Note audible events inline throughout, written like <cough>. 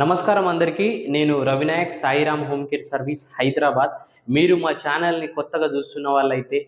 నమస్కారం అందరికీ. నేను Ravinayak Sairam home care service Hyderabad. మీరు మా ఛానల్ని కొత్తగా చూస్తున్న వాళ్ళైతే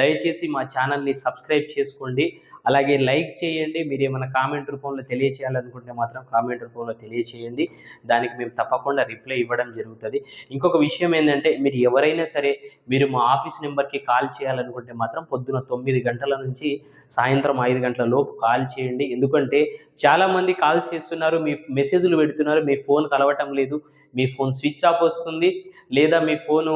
దయచేసి మా ఛానల్ని సబ్స్క్రైబ్ చేసుకోండి. అలాగే లైక్ చేయండి. మీరు ఏమైనా కామెంట్ రూపంలో తెలియచేయాలనుకుంటే మాత్రం కామెంట్ రూపంలో తెలియచేయండి. దానికి మేము తప్పకుండా రిప్లై ఇవ్వడం జరుగుతుంది. ఇంకొక విషయం ఏంటంటే మీరు ఎవరైనా సరే మీరు మా ఆఫీస్ నెంబర్కి కాల్ చేయాలనుకుంటే మాత్రం పొద్దున తొమ్మిది గంటల నుంచి సాయంత్రం ఐదు గంటల లోపు కాల్ చేయండి. ఎందుకంటే చాలామంది కాల్ చేస్తున్నారు మీ మెసేజ్లు పెడుతున్నారు మీ ఫోన్ కలవటం లేదు మీ ఫోన్ స్విచ్ ఆఫ్ వస్తుంది లేదా మీ ఫోను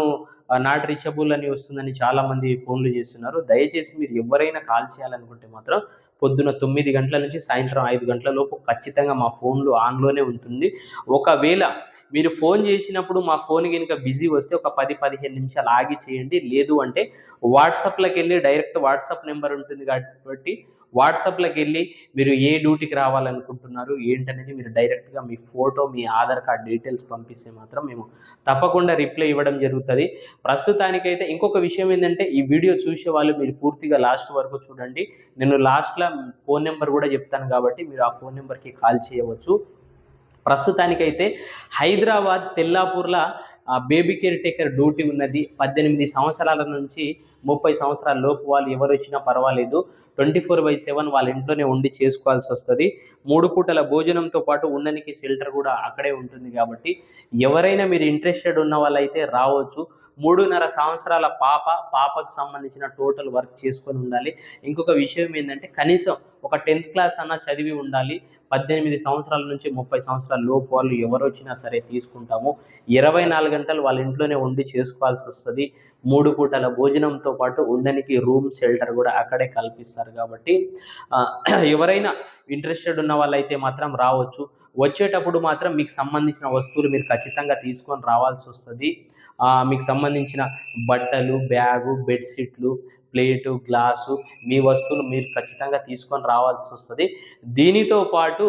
నాట్ రీచబుల్ అని వస్తుందని చాలామంది ఫోన్లు చేస్తున్నారు. దయచేసి మీరు ఎవరైనా కాల్ చేయాలనుకుంటే మాత్రం పొద్దున తొమ్మిది గంటల నుంచి సాయంత్రం ఐదు గంటల లోపు ఖచ్చితంగా మా ఫోన్లు ఆన్లోనే ఉంటుంది. ఒకవేళ మీరు ఫోన్ చేసినప్పుడు మా ఫోన్ కనుక బిజీ వస్తే ఒక పది పదిహేను నిమిషాలు ఆగి చేయండి. లేదు అంటే వాట్సాప్లోకి వెళ్ళి డైరెక్ట్ వాట్సాప్ నెంబర్ ఉంటుంది కాబట్టి వాట్సాప్లోకి వెళ్ళి మీరు ఏ డ్యూటీకి రావాలనుకుంటున్నారు ఏంటనేది మీరు డైరెక్ట్గా మీ ఫోటో మీ ఆధార్ కార్డ్ డీటెయిల్స్ పంపిస్తే మాత్రం మేము తప్పకుండా రిప్లై ఇవ్వడం జరుగుతుంది. ప్రస్తుతానికైతే ఇంకొక విషయం ఏంటంటే ఈ వీడియో చూసే వాళ్ళు మీరు పూర్తిగా లాస్ట్ వరకు చూడండి. నేను లాస్ట్లో ఫోన్ నెంబర్ కూడా చెప్తాను కాబట్టి మీరు ఆ ఫోన్ నెంబర్కి కాల్ చేయవచ్చు. ప్రస్తుతానికైతే హైదరాబాద్ తెల్లాపూర్లో బేబీ కేర్ టేకర్ డ్యూటీ ఉన్నది. పద్దెనిమిది సంవత్సరాల నుంచి ముప్పై సంవత్సరాల లోపు వాళ్ళు ఎవరు వచ్చినా పర్వాలేదు. ట్వంటీ ఫోర్ బై సెవెన్ వాళ్ళ ఇంట్లోనే ఉండి చేసుకోవాల్సి వస్తుంది. మూడు పూటల భోజనంతో పాటు ఉండనికి షెల్టర్ కూడా అక్కడే ఉంటుంది కాబట్టి ఎవరైనా మీరు ఇంట్రెస్టెడ్ ఉన్న వాళ్ళైతే రావచ్చు. మూడున్నర సంవత్సరాల పాప పాపకు సంబంధించిన టోటల్ వర్క్ చేసుకొని ఉండాలి. ఇంకొక విషయం ఏంటంటే కనీసం ఒక టెన్త్ క్లాస్ అన్న చదివి ఉండాలి. పద్దెనిమిది సంవత్సరాల నుంచి ముప్పై సంవత్సరాల లోపు వాళ్ళు ఎవరు వచ్చినా సరే తీసుకుంటాము. ఇరవై నాలుగు గంటలు వాళ్ళ ఇంట్లోనే ఉండి చేసుకోవాల్సి వస్తుంది. మూడు పూటల భోజనంతో పాటు ఉండనికి రూమ్ షెల్టర్ కూడా అక్కడే కల్పిస్తారు కాబట్టి <clears throat> ఎవరైనా ఇంట్రెస్టెడ్ ఉన్న వాళ్ళైతే మాత్రం రావచ్చు. వచ్చేటప్పుడు మాత్రం మీకు సంబంధించిన వస్తువులు మీరు ఖచ్చితంగా తీసుకొని రావాల్సి వస్తుంది. మీకు సంబంధించిన బట్టలు బ్యాగు బెడ్షీట్లు ప్లేటు గ్లాసు మీ వస్తువులు మీరు ఖచ్చితంగా తీసుకొని రావాల్సి వస్తుంది. దీనితో పాటు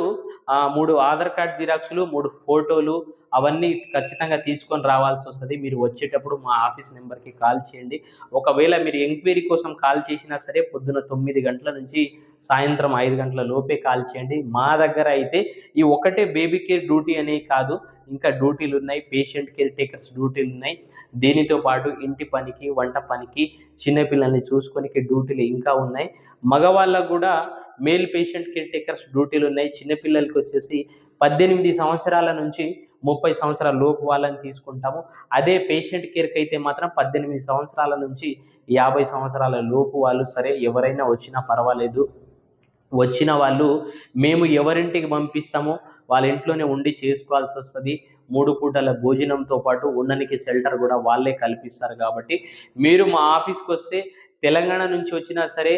మూడు ఆధార్ కార్డ్ జిరాక్స్లు మూడు ఫోటోలు అవన్నీ ఖచ్చితంగా తీసుకొని రావాల్సి వస్తుంది. మీరు వచ్చేటప్పుడు మా ఆఫీస్ నెంబర్కి కాల్ చేయండి. ఒకవేళ మీరు ఎంక్వైరీ కోసం కాల్ చేసినా సరే పొద్దున తొమ్మిది గంటల నుంచి సాయంత్రం ఐదు గంటల లోపే కాల్ చేయండి. మా దగ్గర అయితే ఈ ఒకటే బేబీ కేర్ డ్యూటీ అనే కాదు. ఇంకా డ్యూటీలు ఉన్నాయి పేషెంట్ కేర్ టేకర్స్ డ్యూటీలు ఉన్నాయి. దీనితో పాటు ఇంటి పనికి వంట పనికి చిన్నపిల్లల్ని చూసుకొనికి డ్యూటీలు ఇంకా ఉన్నాయి. మగవాళ్ళకు కూడా మేల్ పేషెంట్ కేర్ టేకర్స్ డ్యూటీలు ఉన్నాయి. చిన్నపిల్లలకి వచ్చేసి పద్దెనిమిది సంవత్సరాల నుంచి ముప్పై సంవత్సరాల లోపు వాళ్ళని తీసుకుంటాము. అదే పేషెంట్ కేర్కి అయితే మాత్రం పద్దెనిమిది సంవత్సరాల నుంచి యాభై సంవత్సరాల లోపు వాళ్ళు సరే ఎవరైనా వచ్చినా పర్వాలేదు. వచ్చిన వాళ్ళు మేము ఎవరింటికి పంపిస్తామో వాళ్ళ ఇంట్లోనే ఉండి చేసుకోవాల్సి వస్తుంది. మూడు పూటల భోజనంతో పాటు ఉండనికి షెల్టర్ కూడా వాళ్ళే కల్పిస్తారు కాబట్టి మీరు మా ఆఫీస్కి వస్తే తెలంగాణ నుంచి వచ్చినా సరే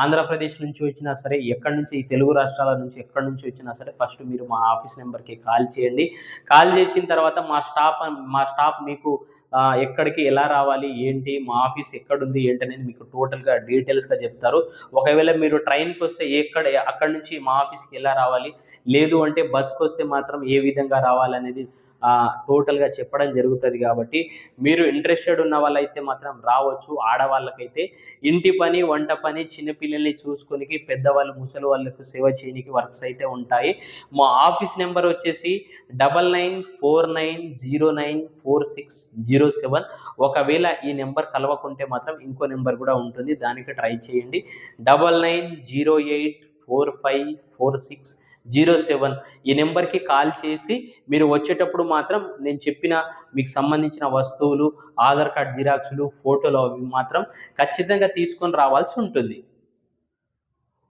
ఆంధ్రప్రదేశ్ నుంచి వచ్చినా సరే ఎక్కడి నుంచి ఈ తెలుగు రాష్ట్రాల నుంచి ఎక్కడి నుంచి వచ్చినా సరే ఫస్ట్ మీరు మా ఆఫీస్ నెంబర్కి కాల్ చేయండి. కాల్ చేసిన తర్వాత మా స్టాఫ్ మా స్టాఫ్ మీకు ఎక్కడికి ఎలా రావాలి ఏంటి మా ఆఫీస్ ఎక్కడుంది ఏంటి అనేది మీకు టోటల్గా డీటెయిల్స్గా చెప్తారు. ఒకవేళ మీరు ట్రైన్కి వస్తే ఎక్కడ అక్కడి నుంచి మా ఆఫీస్కి ఎలా రావాలి లేదు అంటే బస్కి వస్తే మాత్రం ఏ విధంగా రావాలనేది టోటల్గా చెప్పడం జరుగుతుంది కాబట్టి మీరు ఇంట్రెస్టెడ్ ఉన్న వాళ్ళైతే మాత్రం రావచ్చు. ఆడవాళ్ళకైతే ఇంటి పని వంట పని చిన్నపిల్లల్ని చూసుకొని పెద్దవాళ్ళు ముసలి వాళ్ళకు సేవ చేయడానికి వర్క్స్ అయితే ఉంటాయి. మా ఆఫీస్ నెంబర్ వచ్చేసి double nine four nine zero nine four six zero seven. ఒకవేళ ఈ నెంబర్ కలవకుంటే మాత్రం ఇంకో నెంబర్ కూడా ఉంటుంది. దానికి ట్రై చేయండి. Double nine zero eight four five four six zero seven. ఈ నెంబర్కి కాల్ చేసి మీరు వచ్చేటప్పుడు మాత్రం నేను చెప్పిన మీకు సంబంధించిన వస్తువులు ఆధార్ కార్డ్ జిరాక్స్లు ఫోటోలు అవి మాత్రం ఖచ్చితంగా తీసుకొని రావాల్సి ఉంటుంది.